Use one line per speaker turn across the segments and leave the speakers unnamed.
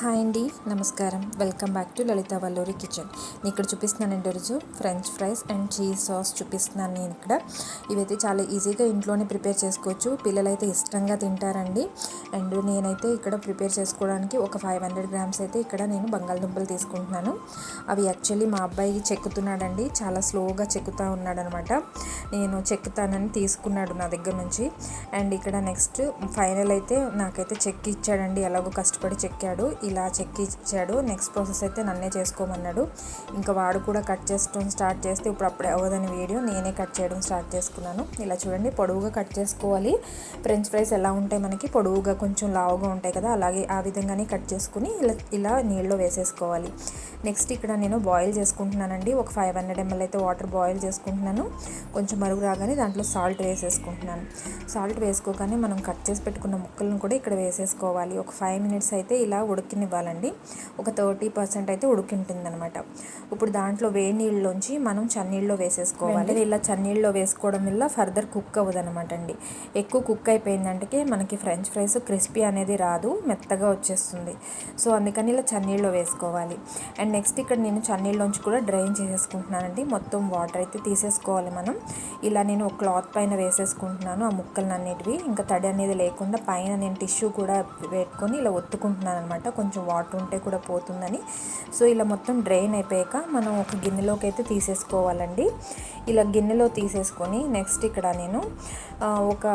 Hi అండి నమస్కారం. Welcome back to Lalitha Valluri kitchen. నేను ఇక్కడ చూపిస్తున్నానండి రోజు. French fries and cheese sauce చూపిస్తున్నాను నేను ఇక్కడ. ఇవైతే చాలా ఈజీగా ఇంట్లోనే ప్రిపేర్ చేసుకోవచ్చు. పిల్లలు అయితే ఇష్టంగా తింటారండి. అండ్ నేనైతే ఇక్కడ ప్రిపేర్ చేసుకోవడానికి ఒక ఫైవ్ హండ్రెడ్ గ్రామ్స్ అయితే ఇక్కడ నేను బంగాళదుంపలు తీసుకుంటున్నాను. అవి యాక్చువల్లీ మా అబ్బాయి చెక్కుతున్నాడండి. చాలా స్లోగా చెక్కుతూ ఉన్నాడనమాట. నేను చెక్కుతానని తీసుకున్నాడు నా దగ్గర నుంచి. అండ్ ఇక్కడ నెక్స్ట్ ఫైనల్ అయితే నాకైతే చెక్ ఇచ్చాడండి. ఎలాగో కష్టపడి చెక్కాడు. ఇలా చెక్కి ఇచ్చాడు. నెక్స్ట్ ప్రాసెస్ అయితే నన్నే చేసుకోమన్నాడు. ఇంకా వాడు కూడా కట్ చేసుకోవడం స్టార్ట్ చేస్తే ఇప్పుడు అప్పుడే అవ్వదని వీడియో నేనే కట్ చేయడం స్టార్ట్ చేసుకున్నాను. ఇలా చూడండి పొడవుగా కట్ చేసుకోవాలి. ఫ్రెంచ్ ఫ్రైస్ ఎలా ఉంటాయి మనకి? పొడవుగా కొంచెం లావుగా ఉంటాయి కదా అలాగే ఆ విధంగానే కట్ చేసుకుని ఇలా ఇలా నీళ్ళలో వేసేసుకోవాలి. నెక్స్ట్ ఇక్కడ నేను బాయిల్ చేసుకుంటున్నానండి. ఒక ఫైవ్ హండ్రెడ్ ఎంఎల్ అయితే వాటర్ బాయిల్ చేసుకుంటున్నాను. కొంచెం మరుగు రాగానే దాంట్లో సాల్ట్ వేసేసుకుంటున్నాను. సాల్ట్ వేసుకోగానే మనం కట్ చేసి పెట్టుకున్న ముక్కలను కూడా ఇక్కడ వేసేసుకోవాలి. ఒక ఫైవ్ మినిట్స్ అయితే ఇలా ఉడికినివ్వాలండి ఒక థర్టీ పర్సెంట్ అయితే ఉడికింటుందనమాట ఇప్పుడు దాంట్లో వేడి నీళ్ళలోంచి మనం చన్నీళ్ళలో వేసేసుకోవాలి. ఇలా చన్నీళ్ళలో వేసుకోవడం వల్ల ఫర్దర్ కుక్ అవ్వదు అనమాట అండి. ఎక్కువ కుక్ అయిపోయిందంటే మనకి ఫ్రెంచ్ ఫ్రైస్ క్రిస్పీ అనేది రాదు మెత్తగా వచ్చేస్తుంది. సో అందుకని ఇలా చన్నీళ్ళలో వేసుకోవాలి. అండ్ నెక్స్ట్ ఇక్కడ నేను చన్నీళ్ళలోంచి కూడా డ్రైన్ చేసేసుకుంటున్నానండి. మొత్తం వాటర్ అయితే తీసేసుకోవాలి మనం. ఇలా నేను ఒక క్లాత్ పైన వేసేసుకుంటున్నాను ఆ ముక్కలు అన్నిటివి ఇంకా తడి అనేది లేకుండా పైన నేను టిష్యూ కూడా పెట్టుకొని ఇలా ఒత్తుకుంటున్నాను అనమాట కొంచెం కొంచెం వాటర్ ఉంటే కూడా పోతుందని. సో ఇలా మొత్తం డ్రైన్ అయిపోయాక మనం ఒక గిన్నెలోకి అయితే తీసేసుకోవాలండి. ఇలా గిన్నెలో తీసేసుకొని నెక్స్ట్ ఇక్కడ నేను ఒక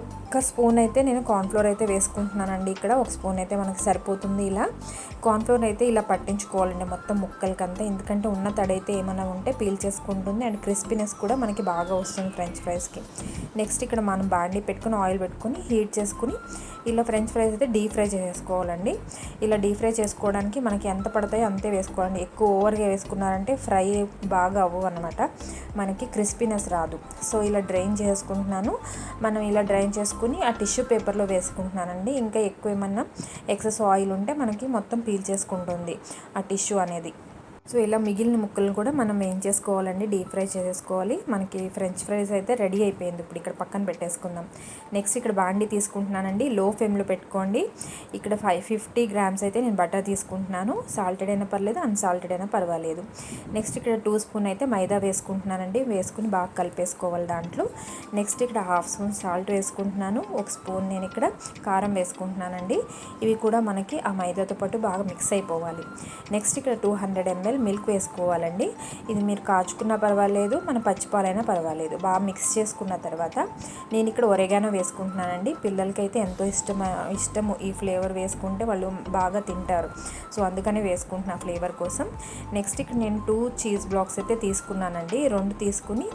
ఒక్క స్పూన్ అయితే నేను కార్న్ఫ్లోర్ అయితే వేసుకుంటున్నానండి. ఇక్కడ ఒక స్పూన్ అయితే మనకు సరిపోతుంది ఇలా. కార్న్ఫ్లోర్ అయితే ఇలా పట్టించుకోవాలండి మొత్తం ముక్కలకంతా. ఎందుకంటే ఉన్న తడైతే ఏమైనా ఉంటే పీల్ చేసుకుంటుంది అండ్ క్రిస్పీనెస్ కూడా మనకి బాగా వస్తుంది ఫ్రెంచ్ ఫ్రైస్కి. నెక్స్ట్ ఇక్కడ మనం బాండీ పెట్టుకుని ఆయిల్ పెట్టుకుని హీట్ చేసుకుని ఇలా ఫ్రెంచ్ ఫ్రైస్ అయితే డీప్ ఫ్రై చేసుకోవాలండి ఇలా డీప్ ఫ్రై చేసుకోవడానికి మనకి ఎంత పడతాయో అంతే వేసుకోవాలండి. ఎక్కువ ఓవర్గా వేసుకున్నారంటే ఫ్రై బాగా అవ్వవు అనమాట మనకి క్రిస్పీనెస్ రాదు. సో ఇలా డ్రైన్ చేసుకుంటున్నాను. మనం ఇలా డ్రైన్ చేసుకుని ఆ టిష్యూ పేపర్లో వేసుకుంటున్నానండి. ఇంకా ఎక్కువ ఏమన్నా ఎక్సెస్ ఆయిల్ ఉంటే మనకి మొత్తం పీల్ చేసుకుంటుంది. ఆ టిష్యూ అనేది. సో ఇలా మిగిలిన ముక్కలను కూడా మనం ఏం చేసుకోవాలండి? డీప్ ఫ్రై చేసేసుకోవాలి. మనకి ఫ్రెంచ్ ఫ్రైస్ అయితే రెడీ అయిపోయింది. ఇప్పుడు ఇక్కడ పక్కన పెట్టేసుకుందాం. నెక్స్ట్ ఇక్కడ బాండి తీసుకుంటున్నానండి. లో ఫ్లేమ్లో పెట్టుకోండి. ఇక్కడ ఫైవ్ ఫిఫ్టీ గ్రామ్స్ అయితే నేను బటర్ తీసుకుంటున్నాను. సాల్టెడ్ అయినా పర్లేదు అన్సాల్టెడ్ అయినా పర్వాలేదు. నెక్స్ట్ ఇక్కడ టూ స్పూన్ అయితే మైదా వేసుకుంటున్నానండి. వేసుకుని బాగా కలిపేసుకోవాలి దాంట్లో. నెక్స్ట్ ఇక్కడ హాఫ్ స్పూన్ సాల్ట్ వేసుకుంటున్నాను. ఒక స్పూన్ నేను ఇక్కడ కారం వేసుకుంటున్నానండి. ఇవి కూడా మనకి ఆ మైదాతో పాటు బాగా మిక్స్ అయిపోవాలి. నెక్స్ట్ ఇక్కడ టూ హండ్రెడ్ ఎంఎల్ మిల్క్ వేసుకోవాలండి. ఇది మీరు కాచుకున్నా పర్వాలేదు మన పచ్చిపాలైనా పర్వాలేదు. బాగా మిక్స్ చేసుకున్న తర్వాత నేను ఇక్కడ ఒరేగానో వేసుకుంటున్నానండి. పిల్లలకైతే ఎంతో ఇష్టం ఇష్టము ఈ ఫ్లేవర్ వేసుకుంటే వాళ్ళు బాగా తింటారు. సో అందుకని వేసుకుంటున్నా ఫ్లేవర్ కోసం. నెక్స్ట్ ఇక్కడ నేను టూ చీజ్ బ్లాక్స్ అయితే తీసుకున్నానండి. రెండు తీసుకుని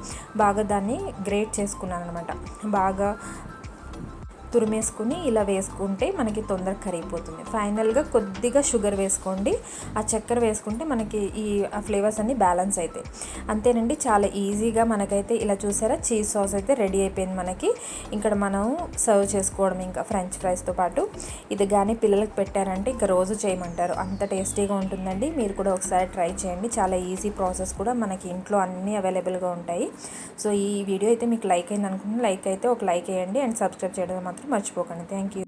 బాగా దాన్ని గ్రేట్ చేసుకున్నాను అనమాట బాగా తురిమేసుకుని ఇలా వేసుకుంటే మనకి తొందరగా కరిగిపోతుంది. ఫైనల్గా కొద్దిగా షుగర్ వేసుకోండి. ఆ చక్కెర వేసుకుంటే మనకి ఈ ఫ్లేవర్స్ అన్నీ బ్యాలెన్స్ అవుతాయి అంతేనండి చాలా ఈజీగా మనకైతే ఇలా చూసారా చీజ్ సాస్ అయితే రెడీ అయిపోయింది మనకి. ఇక్కడ మనం సర్వ్ చేసుకోవడం ఇంకా ఫ్రెంచ్ ఫ్రైస్తో పాటు. ఇది కానీ పిల్లలకు పెట్టారంటే ఇంకా రోజు చేయమంటారు. అంత టేస్టీగా ఉంటుందండి. మీరు కూడా ఒకసారి ట్రై చేయండి. చాలా ఈజీ ప్రాసెస్ కూడా మనకి ఇంట్లో అన్నీ అవైలబుల్గా ఉంటాయి. సో ఈ వీడియో అయితే మీకు లైక్ అయింది అనుకుంటున్నాను లైక్ అయితే ఒక లైక్ వేయండి. అండ్ సబ్స్క్రైబ్ చేయడం మాత్రం మర్చిపోకండి. Thank you.